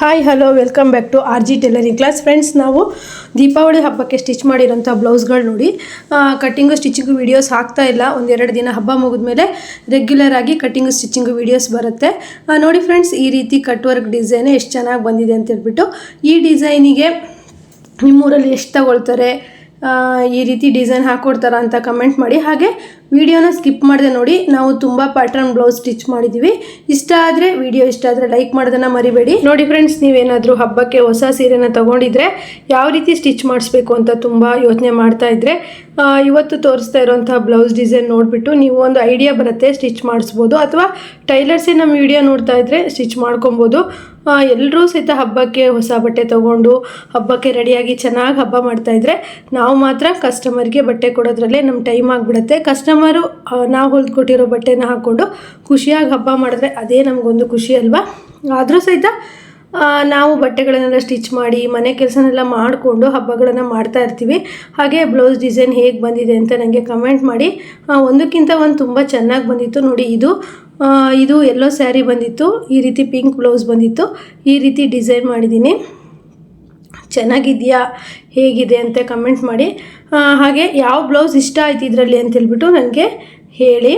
Hi hello welcome back to R G tailoring class friends ನಾವು ದೀಪಾವಳಿ ಹಬ್ಬಕ್ಕೆ stitch ಮಾಡಿರೋಂಥ ಬ್ಲೌಸ್ಗಳು ನೋಡಿ. ಕಟ್ಟಿಂಗು ಸ್ಟಿಚಿಂಗು ವೀಡಿಯೋಸ್ ಹಾಕ್ತಾ ಇಲ್ಲ. ಒಂದೆರಡು ದಿನ ಹಬ್ಬ ಮುಗಿದ್ಮೇಲೆ ರೆಗ್ಯುಲರ್ ಆಗಿ ಕಟ್ಟಿಂಗು ಸ್ಟಿಚಿಂಗು ವೀಡಿಯೋಸ್ ಬರುತ್ತೆ. ನೋಡಿ ಫ್ರೆಂಡ್ಸ್ ಈ ರೀತಿ ಕಟ್ ವರ್ಕ್ ಡಿಸೈನ್ ಎಷ್ಟು ಚೆನ್ನಾಗಿ ಬಂದಿದೆ ಅಂತ ಹೇಳ್ಬಿಟ್ಟು, ಈ ಡಿಸೈನಿಗೆ ನಿಮ್ಮೂರಲ್ಲಿ ಎಷ್ಟು ತಗೊಳ್ತಾರೆ ಈ ರೀತಿ ಡಿಸೈನ್ ಹಾಕ್ಕೊಡ್ತಾರಾ ಅಂತ ಕಮೆಂಟ್ ಮಾಡಿ. ಹಾಗೆ ವಿಡಿಯೋನ ಸ್ಕಿಪ್ ಮಾಡದೆ ನೋಡಿ, ನಾವು ತುಂಬ ಪ್ಯಾಟರ್ನ್ ಬ್ಲೌಸ್ ಸ್ಟಿಚ್ ಮಾಡಿದ್ದೀವಿ ಇಷ್ಟ ಆದರೆ ವಿಡಿಯೋ ಇಷ್ಟ ಆದರೆ ಲೈಕ್ ಮಾಡೋದನ್ನು ಮರಿಬೇಡಿ. ನೋಡಿ ಫ್ರೆಂಡ್ಸ್ ನೀವೇನಾದರೂ ಹಬ್ಬಕ್ಕೆ ಹೊಸ ಸೀರೆನ ತಗೊಂಡಿದ್ರೆ ಯಾವ ರೀತಿ ಸ್ಟಿಚ್ ಮಾಡಿಸ್ಬೇಕು ಅಂತ ತುಂಬ ಯೋಚನೆ ಮಾಡ್ತಾ ಇದ್ರೆ ಇವತ್ತು ತೋರಿಸ್ತಾ ಇರೋಂಥ ಬ್ಲೌಸ್ ಡಿಸೈನ್ ನೋಡಿಬಿಟ್ಟು ನೀವು ಒಂದು ಐಡಿಯಾ ಬರುತ್ತೆ ಸ್ಟಿಚ್ ಮಾಡಿಸ್ಬೋದು. ಅಥವಾ ಟೈಲರ್ಸೇ ನಮ್ಮ ವಿಡಿಯೋ ನೋಡ್ತಾ ಇದ್ರೆ ಸ್ಟಿಚ್ ಮಾಡ್ಕೊಬೋದು. ಎಲ್ಲರೂ ಸಹಿತ ಹಬ್ಬಕ್ಕೆ ಹೊಸ ಬಟ್ಟೆ ತೊಗೊಂಡು, ಹಬ್ಬಕ್ಕೆ ರೆಡಿಯಾಗಿ ಚೆನ್ನಾಗಿ ಹಬ್ಬ ಮಾಡ್ತಾಯಿದ್ರೆ ನಾವು ಮಾತ್ರ ಕಸ್ಟಮರ್ಗೆ ಬಟ್ಟೆ ಕೊಡೋದ್ರಲ್ಲೇ ನಮ್ಮ ಟೈಮ್ ಆಗಿಬಿಡುತ್ತೆ. ಕಸ್ಟಮರು ನಾವು ಹೊಲ್ಕೊಟ್ಟಿರೋ ಬಟ್ಟೆನ ಹಾಕ್ಕೊಂಡು ಖುಷಿಯಾಗಿ ಹಬ್ಬ ಮಾಡಿದ್ರೆ ಅದೇ ನಮಗೊಂದು ಖುಷಿ ಅಲ್ವಾ? ಆದರೂ ಸಹಿತ ನಾವು ಬಟ್ಟೆಗಳನ್ನೆಲ್ಲ ಸ್ಟಿಚ್ ಮಾಡಿ, ಮನೆ ಕೆಲಸನೆಲ್ಲ ಮಾಡಿಕೊಂಡು ಹಬ್ಬಗಳನ್ನು ಮಾಡ್ತಾ ಇರ್ತೀವಿ. ಹಾಗೆ ಬ್ಲೌಸ್ ಡಿಸೈನ್ ಹೇಗೆ ಬಂದಿದೆ ಅಂತ ನನಗೆ ಕಮೆಂಟ್ ಮಾಡಿ. ಒಂದಕ್ಕಿಂತ ಒಂದು ತುಂಬ ಚೆನ್ನಾಗಿ ಬಂದಿತ್ತು. ನೋಡಿ ಇದು ಇದು ಎಲ್ಲೋ ಸ್ಯಾರಿ ಬಂದಿತ್ತು, ಈ ರೀತಿ ಪಿಂಕ್ ಬ್ಲೌಸ್ ಬಂದಿತ್ತು, ಈ ರೀತಿ ಡಿಸೈನ್ ಮಾಡಿದ್ದೀನಿ. ಚೆನ್ನಾಗಿದೆಯಾ, ಹೇಗಿದೆ ಅಂತ ಕಮೆಂಟ್ ಮಾಡಿ. ಹಾಗೆ ಯಾವ ಬ್ಲೌಸ್ ಇಷ್ಟ ಆಯ್ತು ಇದರಲ್ಲಿ ಅಂತ ಹೇಳ್ಬಿಟ್ಟು ನನಗೆ ಹೇಳಿ.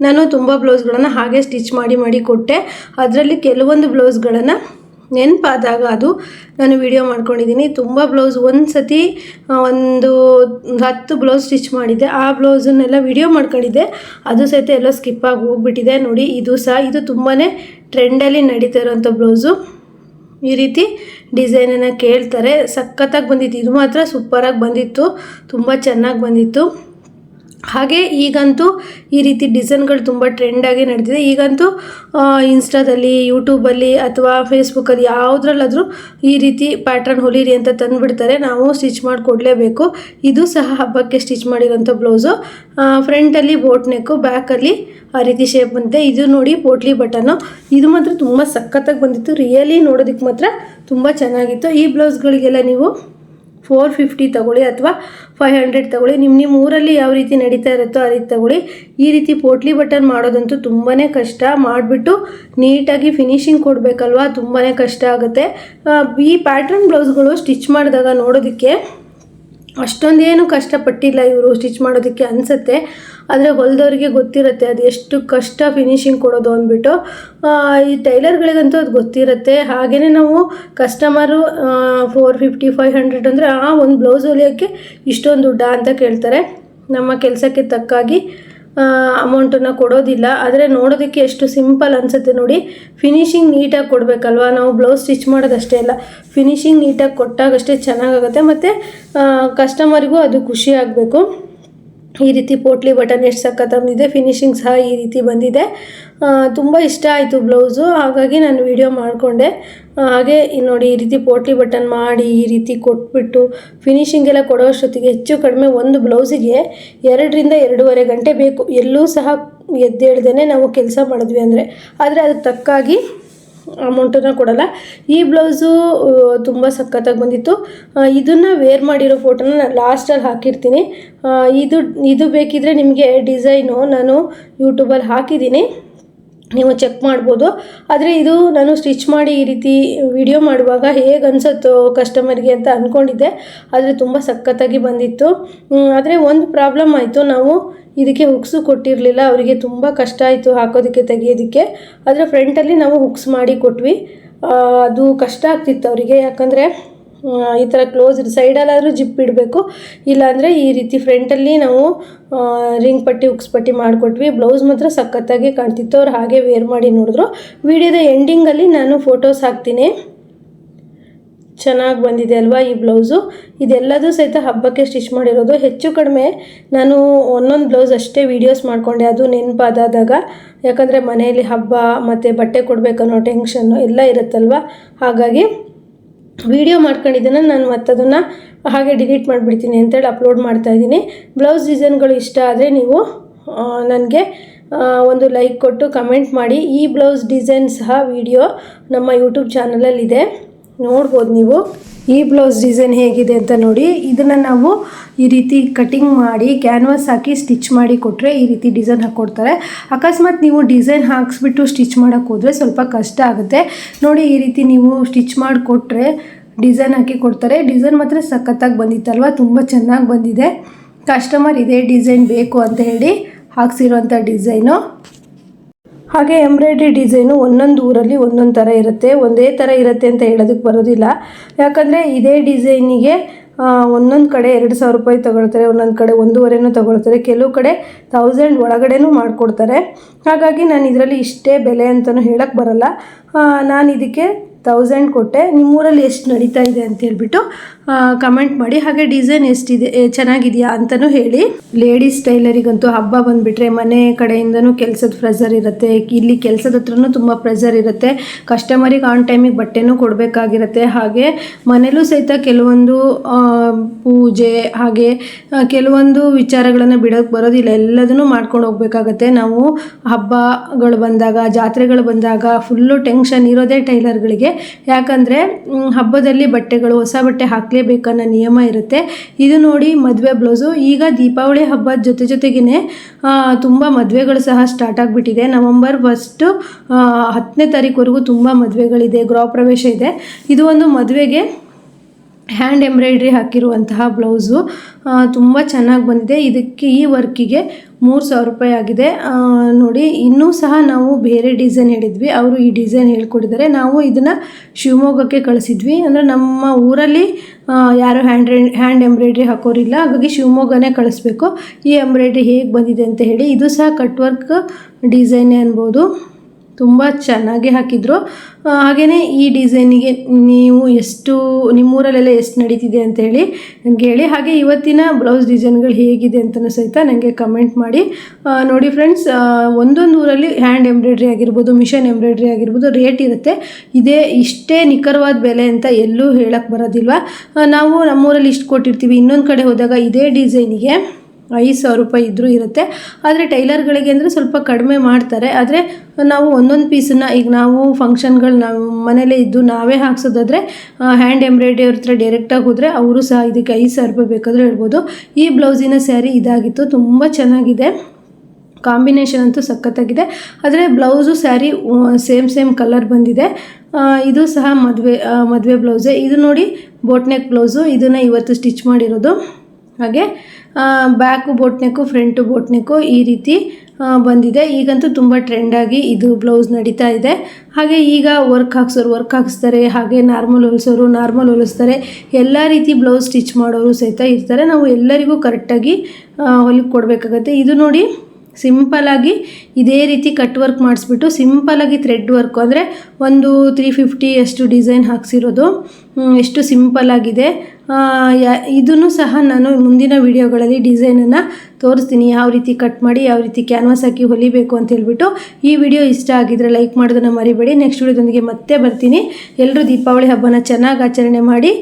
ನಾನು ತುಂಬ ಬ್ಲೌಸ್ಗಳನ್ನು ಹಾಗೆ ಸ್ಟಿಚ್ ಮಾಡಿ ಮಾಡಿ ಕೊಟ್ಟೆ. ಅದರಲ್ಲಿ ಕೆಲವೊಂದು ಬ್ಲೌಸ್ಗಳನ್ನು ನೆನಪಾದಾಗ ಅದು ನಾನು ವಿಡಿಯೋ ಮಾಡ್ಕೊಂಡಿದ್ದೀನಿ. ತುಂಬ ಬ್ಲೌಸ್ ಒಂದು ಸತಿ ಒಂದು ಹತ್ತು ಬ್ಲೌಸ್ ಸ್ಟಿಚ್ ಮಾಡಿದ್ದೆ. ಆ ಬ್ಲೌಸನ್ನೆಲ್ಲ ವಿಡಿಯೋ ಮಾಡ್ಕೊಂಡಿದ್ದೆ. ಅದು ಸಹಿತ ಎಲ್ಲ ಸ್ಕಿಪ್ಪಾಗಿ ಹೋಗ್ಬಿಟ್ಟಿದೆ. ನೋಡಿ, ಇದು ಸಹ, ಇದು ತುಂಬಾ ಟ್ರೆಂಡಲ್ಲಿ ನಡೀತಾ ಇರೋಂಥ ಬ್ಲೌಸು ಈ ರೀತಿ ಡಿಸೈನನ್ನು ಕೇಳ್ತಾರೆ. ಸಖತ್ತಾಗಿ ಬಂದಿತ್ತು. ಇದು ಮಾತ್ರ ಸೂಪರಾಗಿ ಬಂದಿತ್ತು. ತುಂಬ ಚೆನ್ನಾಗಿ ಬಂದಿತ್ತು. ಹಾಗೆ ಈಗಂತೂ ಈ ರೀತಿ ಡಿಸೈನ್ಗಳು ತುಂಬ ಟ್ರೆಂಡಾಗಿ ನಡೀತಿದೆ. ಈಗಂತೂ ಇನ್ಸ್ಟಾದಲ್ಲಿ ಯೂಟ್ಯೂಬಲ್ಲಿ ಅಥವಾ ಫೇಸ್ಬುಕ್ಕಲ್ಲಿ ಯಾವುದ್ರಲ್ಲಾದರೂ ಈ ರೀತಿ ಪ್ಯಾಟ್ರನ್ ಹೊಲೀರಿ ಅಂತ ತಂದುಬಿಡ್ತಾರೆ. ನಾವು ಸ್ಟಿಚ್ ಮಾಡಿ ಕೊಡಲೇಬೇಕು ಇದು ಸಹ ಹಬ್ಬಕ್ಕೆ ಸ್ಟಿಚ್ ಮಾಡಿರೋಂಥ ಬ್ಲೌಸು ಫ್ರಂಟಲ್ಲಿ ಬೋಟ್ ನೆಕ್ಕು ಬ್ಯಾಕಲ್ಲಿ ಆ ರೀತಿ ಶೇಪ್ ಬಂದಿದೆ. ಇದು ನೋಡಿ ಪೋಟ್ಲಿ ಬಟನ್ನು ಇದು ಮಾತ್ರ ತುಂಬ ಸಖತ್ತಾಗಿ ಬಂದಿತ್ತು. ರಿಯಲಿ ನೋಡೋದಕ್ಕೆ ಮಾತ್ರ ತುಂಬ ಚೆನ್ನಾಗಿತ್ತು. ಈ ಬ್ಲೌಸ್ಗಳಿಗೆಲ್ಲ ನೀವು ಫೋರ್ ಫಿಫ್ಟಿ ತಗೊಳ್ಳಿ ಅಥವಾ ಫೈವ್ ಹಂಡ್ರೆಡ್ ತಗೊಳ್ಳಿ. ನಿಮ್ಮ ನಿಮ್ಮ ಊರಲ್ಲಿ ಯಾವ ರೀತಿ ನಡೀತಾ ಇರುತ್ತೋ ಆ ರೀತಿ ತಗೊಳ್ಳಿ. ಈ ರೀತಿ ಪೋಟ್ಲಿ ಬಟನ್ ಮಾಡೋದಂತೂ ತುಂಬಾ ಕಷ್ಟ. ಮಾಡಿಬಿಟ್ಟು ನೀಟಾಗಿ ಫಿನಿಶಿಂಗ್ ಕೊಡಬೇಕಲ್ವಾ? ತುಂಬಾ ಕಷ್ಟ ಆಗುತ್ತೆ. ಈ ಪ್ಯಾಟ್ರನ್ ಬ್ಲೌಸ್ಗಳು ಸ್ಟಿಚ್ ಮಾಡಿದಾಗ ನೋಡೋದಕ್ಕೆ ಅಷ್ಟೊಂದೇನು ಕಷ್ಟಪಟ್ಟಿಲ್ಲ ಇವರು ಸ್ಟಿಚ್ ಮಾಡೋದಕ್ಕೆ ಅನಿಸುತ್ತೆ. ಆದರೆ ಹೊಲ್ದವ್ರಿಗೆ ಗೊತ್ತಿರುತ್ತೆ, ಅದು ಎಷ್ಟು ಕಷ್ಟ ಫಿನಿಶಿಂಗ್ ಕೊಡೋದು ಅಂದ್ಬಿಟ್ಟು. ಈ ಟೈಲರ್ಗಳಿಗಂತೂ ಅದು ಗೊತ್ತಿರುತ್ತೆ. ಹಾಗೆಯೇ ನಾವು customer four fifty five hundred ಅಂದರೆ ಆ ಒಂದು ಬ್ಲೌಸ್ ಹೊಲಿಯೋಕ್ಕೆ ಇಷ್ಟೊಂದು ದುಡ್ಡ ಅಂತ ಕೇಳ್ತಾರೆ. ನಮ್ಮ ಕೆಲಸಕ್ಕೆ ತಕ್ಕಾಗಿ ಅಮೌಂಟನ್ನು ಕೊಡೋದಿಲ್ಲ. ಆದರೆ ನೋಡೋದಕ್ಕೆ ಎಷ್ಟು ಸಿಂಪಲ್ ಅನಿಸುತ್ತೆ ನೋಡಿ. ಫಿನಿಶಿಂಗ್ ನೀಟಾಗಿ ಕೊಡಬೇಕಲ್ವಾ? ನಾವು ಬ್ಲೌಸ್ ಸ್ಟಿಚ್ ಮಾಡೋದಷ್ಟೇ ಅಲ್ಲ ಫಿನಿಶಿಂಗ್ ನೀಟಾಗಿ ಕೊಟ್ಟಾಗಷ್ಟೇ ಚೆನ್ನಾಗಾಗುತ್ತೆ. ಮತ್ತು ಕಸ್ಟಮರಿಗೂ ಅದು ಖುಷಿ ಆಗಬೇಕು. ಈ ರೀತಿ ಪೋಟ್ಲಿ ಬಟನ್ ಎಷ್ಟು ಸಖತ್ ಬಂದಿದೆ ಫಿನಿಶಿಂಗ್ ಸಹ ಈ ರೀತಿ ಬಂದಿದೆ. ತುಂಬ ಇಷ್ಟ ಆಯಿತು ಬ್ಲೌಸು. ಹಾಗಾಗಿ ನಾನು ವಿಡಿಯೋ ಮಾಡಿಕೊಂಡೆ. ಹಾಗೆ ನೋಡಿ ಈ ರೀತಿ ಪೋಟ್ಲಿ ಬಟನ್ ಮಾಡಿ ಈ ರೀತಿ ಕೊಟ್ಬಿಟ್ಟು ಫಿನಿಶಿಂಗ್ ಎಲ್ಲ ಕೊಡೋ ಹೆಚ್ಚು ಕಡಿಮೆ ಒಂದು ಬ್ಲೌಸಿಗೆ ಎರಡರಿಂದ ಎರಡೂವರೆ ಗಂಟೆ ಬೇಕು. ಎಲ್ಲೂ ಸಹ ಎದ್ದೇಳ್ದೇ ನಾವು ಕೆಲಸ ಮಾಡಿದ್ವಿ ಅಂದರೆ. ಆದರೆ ಅದಕ್ಕೆ ತಕ್ಕಾಗಿ ಅಮೌಂಟನ್ನು ಕೊಡಲ್ಲ. ಈ ಬ್ಲೌಸು ತುಂಬ ಸಖತ್ತಾಗಿ ಬಂದಿತ್ತು. ಇದನ್ನು ವೇರ್ ಮಾಡಿರೋ ಫೋಟೋನ ನಾನು ಲಾಸ್ಟಲ್ಲಿ ಹಾಕಿರ್ತೀನಿ. ಇದು ಇದು ಬೇಕಿದ್ರೆ ನಿಮಗೆ ಡಿಸೈನು ನಾನು ಯೂಟ್ಯೂಬಲ್ಲಿ ಹಾಕಿದ್ದೀನಿ. ನೀವು ಚೆಕ್ ಮಾಡ್ಬೋದು. ಆದರೆ ಇದು ನಾನು ಸ್ಟಿಚ್ ಮಾಡಿ ಈ ರೀತಿ ವಿಡಿಯೋ ಮಾಡುವಾಗ ಹೇಗೆ ಅನಿಸುತ್ತೋ ಕಸ್ಟಮರ್ಗೆ ಅಂತ ಅಂದ್ಕೊಂಡಿದ್ದೆ ಆದರೆ ತುಂಬ ಸಖತ್ತಾಗಿ ಬಂದಿತ್ತು. ಆದರೆ ಒಂದು ಪ್ರಾಬ್ಲಮ್ ಆಯಿತು. ನಾವು ಇದಕ್ಕೆ ಹುಕ್ಸು ಕೊಟ್ಟಿರಲಿಲ್ಲ. ಅವರಿಗೆ ತುಂಬ ಕಷ್ಟ ಆಯಿತು ಹಾಕೋದಕ್ಕೆ, ತೆಗಿಯೋದಕ್ಕೆ. ಆದರೆ ಫ್ರಂಟಲ್ಲಿ ನಾವು ಹುಕ್ಸ್ ಮಾಡಿ ಕೊಟ್ವಿ. ಅದು ಕಷ್ಟ ಆಗ್ತಿತ್ತು ಅವರಿಗೆ. ಯಾಕಂದರೆ ಈ ಥರ ಕ್ಲೋಸ್ ಸೈಡಲ್ಲಾದರೂ ಜಿಪ್ ಇಡಬೇಕು. ಇಲ್ಲಾಂದರೆ ಈ ರೀತಿ ಫ್ರಂಟಲ್ಲಿ ನಾವು ರಿಂಗ್ ಪಟ್ಟಿ ಉಕ್ಸ್ ಪಟ್ಟಿ ಮಾಡಿಕೊಟ್ವಿ. ಬ್ಲೌಸ್ ಮಾತ್ರ ಸಖತ್ತಾಗಿ ಕಾಣ್ತಿತ್ತು. ಅವ್ರು ಹಾಗೆ ವೇರ್ ಮಾಡಿ ನೋಡಿದ್ರು. ವಿಡಿಯೋದ ಎಂಡಿಂಗಲ್ಲಿ ನಾನು ಫೋಟೋಸ್ ಹಾಕ್ತೀನಿ. ಚೆನ್ನಾಗಿ ಬಂದಿದೆ ಅಲ್ವಾ ಈ ಬ್ಲೌಸು? ಇದೆಲ್ಲದೂ ಸಹಿತ ಹಬ್ಬಕ್ಕೆ ಸ್ಟಿಚ್ ಮಾಡಿರೋದು. ಹೆಚ್ಚು ಕಡಿಮೆ ನಾನು ಒಂದೊಂದು ಬ್ಲೌಸ್ ಅಷ್ಟೇ ವೀಡಿಯೋಸ್ ಮಾಡಿಕೊಂಡೆ. ಅದು ನೆನಪಾದಾಗ ಯಾಕಂದರೆ ಮನೆಯಲ್ಲಿ ಹಬ್ಬ, ಮತ್ತು ಬಟ್ಟೆ ಕೊಡಬೇಕನ್ನೋ ಟೆನ್ಷನ್ನು ಎಲ್ಲ ಇರುತ್ತಲ್ವ? ಹಾಗಾಗಿ ವಿಡಿಯೋ ಮಾಡ್ಕೊಂಡಿದ್ದನ್ನು ನಾನು ಮತ್ತದನ್ನು ಹಾಗೆ ಡಿಲೀಟ್ ಮಾಡಿಬಿಡ್ತೀನಿ ಅಂತೇಳಿ ಅಪ್ಲೋಡ್ ಮಾಡ್ತಾ ಇದ್ದೀನಿ. ಬ್ಲೌಸ್ ಡಿಸೈನ್ಗಳು ಇಷ್ಟ ಆದರೆ ನೀವು ನನಗೆ ಒಂದು ಲೈಕ್ ಕೊಟ್ಟು ಕಮೆಂಟ್ ಮಾಡಿ. ಈ ಬ್ಲೌಸ್ ಡಿಸೈನ್ ಸಹ ವಿಡಿಯೋ ನಮ್ಮ ಯೂಟ್ಯೂಬ್ ಚಾನಲಲ್ಲಿದೆ ನೋಡ್ಬೋದು ನೀವು. ಈ ಬ್ಲೌಸ್ ಡಿಸೈನ್ ಹೇಗಿದೆ ಅಂತ ನೋಡಿ. ಇದನ್ನು ನಾವು ಈ ರೀತಿ ಕಟಿಂಗ್ ಮಾಡಿ ಕ್ಯಾನ್ವಾಸ್ ಹಾಕಿ ಸ್ಟಿಚ್ ಮಾಡಿ ಕೊಟ್ಟರೆ ಈ ರೀತಿ ಡಿಸೈನ್ ಹಾಕ್ಕೊಡ್ತಾರೆ ಅಕಸ್ಮಾತ್ ನೀವು ಡಿಸೈನ್ ಹಾಕ್ಸ್ಬಿಟ್ಟು ಸ್ಟಿಚ್ ಮಾಡೋಕ್ಕೆ ಹೋದರೆ ಸ್ವಲ್ಪ ಕಷ್ಟ ಆಗುತ್ತೆ. ನೋಡಿ, ಈ ರೀತಿ ನೀವು ಸ್ಟಿಚ್ ಮಾಡಿಕೊಟ್ರೆ ಡಿಸೈನ್ ಹಾಕಿ ಕೊಡ್ತಾರೆ. ಡಿಸೈನ್ ಮಾತ್ರ ಸಖತ್ತಾಗಿ ಬಂದಿತ್ತಲ್ವ? ತುಂಬ ಚೆನ್ನಾಗಿ ಬಂದಿದೆ. ಕಸ್ಟಮರ್ ಇದೇ ಡಿಸೈನ್ ಬೇಕು ಅಂತ ಹೇಳಿ ಹಾಕ್ಸಿರೋಂಥ ಡಿಸೈನು ಹಾಗೆ ಎಂಬ್ರಾಯ್ಡ್ರಿ ಡಿಸೈನು ಒಂದೊಂದು ಊರಲ್ಲಿ ಒಂದೊಂದು ಥರ ಇರುತ್ತೆ. ಒಂದೇ ಥರ ಇರುತ್ತೆ ಅಂತ ಹೇಳೋದಕ್ಕೆ ಬರೋದಿಲ್ಲ. ಯಾಕಂದರೆ ಇದೇ ಡಿಸೈನಿಗೆ ಒಂದೊಂದು ಕಡೆ ಎರಡು ಸಾವಿರ ರೂಪಾಯಿ ತಗೊಳ್ತಾರೆ, ಒಂದೊಂದು ಕಡೆ ಒಂದೂವರೆನೂ ತಗೊಳ್ತಾರೆ. ಕೆಲವು ಕಡೆ ತೌಸಂಡ್ ಒಳಗಡೆನೂ ಮಾಡಿಕೊಡ್ತಾರೆ. ಹಾಗಾಗಿ ನಾನು ಇದರಲ್ಲಿ ಇಷ್ಟೇ ಬೆಲೆ ಅಂತಲೂ ಹೇಳಕ್ಕೆ ಬರಲ್ಲ. ನಾನು ಇದಕ್ಕೆ ತೌಸಂಡ್ ಕೊಟ್ಟೆ. ನಿಮ್ಮೂರಲ್ಲಿ ಎಷ್ಟು ನಡೀತಾ ಇದೆ ಅಂತ ಹೇಳ್ಬಿಟ್ಟು ಕಮೆಂಟ್ ಮಾಡಿ. ಹಾಗೆ ಡಿಸೈನ್ ಎಷ್ಟಿದೆ ಚೆನ್ನಾಗಿದೆಯಾ ಅಂತಲೂ ಹೇಳಿ. ಲೇಡೀಸ್ ಟೈಲರಿಗಂತೂ ಹಬ್ಬ ಬಂದುಬಿಟ್ರೆ ಮನೆ ಕಡೆಯಿಂದನೂ ಕೆಲಸದ ಪ್ರೆಸರ್ ಇರುತ್ತೆ. ಇಲ್ಲಿ ಕೆಲಸದ ಹತ್ರನೂ ತುಂಬ ಪ್ರೆಸರ್ ಇರುತ್ತೆ. ಕಸ್ಟಮರಿಗೆ ಆನ್ ಟೈಮಿಗೆ ಬಟ್ಟೆನೂ ಕೊಡಬೇಕಾಗಿರುತ್ತೆ. ಹಾಗೆ ಮನೇಲೂ ಸಹಿತ ಕೆಲವೊಂದು ಪೂಜೆ, ಹಾಗೆ ಕೆಲವೊಂದು ವಿಚಾರಗಳನ್ನು ಬಿಡೋಕ್ಕೆ ಬರೋದಿಲ್ಲ. ಎಲ್ಲದನ್ನು ಮಾಡ್ಕೊಂಡು ಹೋಗ್ಬೇಕಾಗತ್ತೆ. ನಾವು ಹಬ್ಬಗಳು ಬಂದಾಗ, ಜಾತ್ರೆಗಳು ಬಂದಾಗ ಫುಲ್ಲು ಟೆನ್ಷನ್ ಇರೋದೇ ಟೈಲರ್ಗಳಿಗೆ. ಯಾಕಂದರೆ ಹಬ್ಬದಲ್ಲಿ ಬಟ್ಟೆಗಳು, ಹೊಸ ಬಟ್ಟೆ ಹಾಕಲೇಬೇಕನ್ನೋ ನಿಯಮ ಇರುತ್ತೆ. ಇದು ನೋಡಿ ಮದುವೆ ಬ್ಲೌಸು. ಈಗ ದೀಪಾವಳಿ ಹಬ್ಬದ ಜೊತೆ ಜೊತೆಗೇ ತುಂಬ ಮದುವೆಗಳು ಸಹ ಸ್ಟಾರ್ಟ್ ಆಗಿಬಿಟ್ಟಿದೆ. ನವಂಬರ್ ಫಸ್ಟು ಹತ್ತನೇ ತಾರೀಕುವರೆಗೂ ತುಂಬ ಮದುವೆಗಳಿದೆ, ಗೃಹ ಪ್ರವೇಶ ಇದೆ. ಇದು ಒಂದು ಮದುವೆಗೆ ಹ್ಯಾಂಡ್ ಎಂಬ್ರಾಯ್ಡ್ರಿ ಹಾಕಿರುವಂತಹ ಬ್ಲೌಸು ತುಂಬ ಚೆನ್ನಾಗಿ ಬಂದಿದೆ. ಇದಕ್ಕೆ ಈ ವರ್ಕಿಗೆ ಮೂರು ಸಾವಿರ ರೂಪಾಯಿ ಆಗಿದೆ. ನೋಡಿ, ಇನ್ನೂ ಸಹ ನಾವು ಬೇರೆ ಡಿಸೈನ್ ಹೇಳಿದ್ವಿ. ಅವರು ಈ ಡಿಸೈನ್ ಹೇಳ್ಕೊಟ್ಟಿದ್ದಾರೆ. ನಾವು ಇದನ್ನು ಶಿವಮೊಗ್ಗಕ್ಕೆ ಕಳಿಸಿದ್ವಿ. ಅಂದರೆ ನಮ್ಮ ಊರಲ್ಲಿ ಯಾರು ಹ್ಯಾಂಡ್ ಹ್ಯಾಂಡ್ ಎಂಬ್ರಾಯ್ಡ್ರಿ ಹಾಕೋರಿಲ್ಲ. ಹಾಗಾಗಿ ಶಿವಮೊಗ್ಗನೇ ಕಳಿಸ್ಬೇಕು. ಈ ಎಂಬ್ರಾಯ್ಡ್ರಿ ಹೇಗೆ ಬಂದಿದೆ ಅಂತ ಹೇಳಿ, ಇದು ಸಹ ಕಟ್ ವರ್ಕ್ ಡಿಸೈನೇ ಅನ್ಬೋದು. ತುಂಬ ಚೆನ್ನಾಗಿ ಹಾಕಿದ್ರು. ಹಾಗೆಯೇ ಈ ಡಿಸೈನಿಗೆ ನೀವು ಎಷ್ಟು, ನಿಮ್ಮೂರಲ್ಲೆಲ್ಲ ಎಷ್ಟು ನಡೀತಿದೆ ಅಂತ ಹೇಳಿ ನನಗೆ ಹೇಳಿ. ಹಾಗೆ ಇವತ್ತಿನ ಬ್ಲೌಸ್ ಡಿಸೈನ್ಗಳು ಹೇಗಿದೆ ಅಂತಲೂ ಸಹಿತ ನನಗೆ ಕಮೆಂಟ್ ಮಾಡಿ. ನೋಡಿ ಫ್ರೆಂಡ್ಸ್ ಒಂದೊಂದು ಊರಲ್ಲಿ ಹ್ಯಾಂಡ್ ಎಂಬ್ರಾಯ್ಡ್ರಿ ಆಗಿರ್ಬೋದು, ಮಿಷನ್ ಎಂಬ್ರಾಯ್ಡ್ರಿ ಆಗಿರ್ಬೋದು ರೇಟ್ ಇರುತ್ತೆ. ಇದೇ ಇಷ್ಟೇ ನಿಖರವಾದ ಬೆಲೆ ಅಂತ ಎಲ್ಲೂ ಹೇಳಕ್ಕೆ ಬರೋದಿಲ್ವ? ನಾವು ನಮ್ಮೂರಲ್ಲಿ ಇಷ್ಟು ಕೊಟ್ಟಿರ್ತೀವಿ. ಇನ್ನೊಂದು ಕಡೆ ಹೋದಾಗ ಇದೇ ಡಿಸೈನಿಗೆ ಐದು ಸಾವಿರ ರೂಪಾಯಿ ಇದ್ದರೂ ಇರುತ್ತೆ. ಆದರೆ ಟೈಲರ್ಗಳಿಗೆ ಅಂದರೆ ಸ್ವಲ್ಪ ಕಡಿಮೆ ಮಾಡ್ತಾರೆ. ಆದರೆ ನಾವು ಒಂದೊಂದು ಪೀಸನ್ನು ಈಗ ನಾವು ಫಂಕ್ಷನ್ಗಳು ನಾವು ಮನೇಲೇ ಇದ್ದು ನಾವೇ ಹಾಕ್ಸೋದಾದರೆ ಹ್ಯಾಂಡ್ ಎಂಬ್ರಾಯ್ಡ್ರಿ ಅವ್ರ ಹತ್ರ ಡೈರೆಕ್ಟಾಗಿ ಹೋದರೆ ಅವರು ಸಹ ಇದಕ್ಕೆ ಐದು ಸಾವಿರ ರೂಪಾಯಿ ಬೇಕಾದರೂ ಹೇಳ್ಬೋದು. ಈ ಬ್ಲೌಸಿನ ಸ್ಯಾರಿ ಇದಾಗಿತ್ತು, ತುಂಬ ಚೆನ್ನಾಗಿದೆ. ಕಾಂಬಿನೇಷನ್ ಅಂತೂ ಸಖತ್ತಾಗಿದೆ. ಆದರೆ blouse sari same same colour ಬಂದಿದೆ. ಇದು ಸಹ ಮದುವೆ ಮದುವೆ ಬ್ಲೌಸೇ. ಇದು ನೋಡಿ ಬೋಟ್ನೆಕ್ ಬ್ಲೌಸು. ಇದನ್ನು ಇವತ್ತು ಸ್ಟಿಚ್ ಮಾಡಿರೋದು. ಹಾಗೆ ಬ್ಯಾಕು ಬೋಟ್ನೆಕ್ಕು ಫ್ರಂಟು ಬೋಟ್ನೆಕ್ಕು ಈ ರೀತಿ ಬಂದಿದೆ. ಈಗಂತೂ ತುಂಬ ಟ್ರೆಂಡಾಗಿ ಇದು ಬ್ಲೌಸ್ ನಡೀತಾ ಇದೆ. ಹಾಗೆ ಈಗ ವರ್ಕ್ ಹಾಕ್ಸೋರು ವರ್ಕ್ ಹಾಕಿಸ್ತಾರೆ, ಹಾಗೆ ನಾರ್ಮಲ್ ಹೊಲಿಸೋರು ನಾರ್ಮಲ್ ಹೊಲಿಸ್ತಾರೆ. ಎಲ್ಲ ರೀತಿ ಬ್ಲೌಸ್ ಸ್ಟಿಚ್ ಮಾಡೋರು ಸಹಿತ ಇರ್ತಾರೆ. ನಾವು ಎಲ್ಲರಿಗೂ ಕರೆಕ್ಟಾಗಿ ಹೊಲಿಗೆ ಕೊಡಬೇಕಾಗತ್ತೆ. ಇದು ನೋಡಿ ಸಿಂಪಲಾಗಿ ಇದೇ ರೀತಿ ಕಟ್ ವರ್ಕ್ ಮಾಡಿಸ್ಬಿಟ್ಟು ಸಿಂಪಲಾಗಿ ಥ್ರೆಡ್ ವರ್ಕು ಅಂದರೆ ಒಂದು ತ್ರೀ ಫಿಫ್ಟಿ ಅಷ್ಟು ಡಿಸೈನ್ ಹಾಕ್ಸಿರೋದು. ಎಷ್ಟು ಸಿಂಪಲ್ ಆಗಿದೆ. ಇದನ್ನು ಸಹ ನಾನು ಮುಂದಿನ ವಿಡಿಯೋಗಳಲ್ಲಿ ಡಿಸೈನನ್ನು ತೋರಿಸ್ತೀನಿ. ಯಾವ ರೀತಿ ಕಟ್ ಮಾಡಿ, ಯಾವ ರೀತಿ ಕ್ಯಾನ್ವಾಸ್ ಹಾಕಿ ಹೊಲಿಬೇಕು ಅಂತ ಹೇಳ್ಬಿಟ್ಟು ಈ ವಿಡಿಯೋ ಇಷ್ಟ ಆಗಿದ್ರೆ ಲೈಕ್ ಮಾಡೋದನ್ನು ಮರಿಬೇಡಿ. ನೆಕ್ಸ್ಟ್ ವಿಡಿಯೋದೊಂದಿಗೆ ಮತ್ತೆ ಬರ್ತೀನಿ. ಎಲ್ಲರೂ ದೀಪಾವಳಿ ಹಬ್ಬನ ಚೆನ್ನಾಗಿ ಆಚರಣೆ ಮಾಡಿ.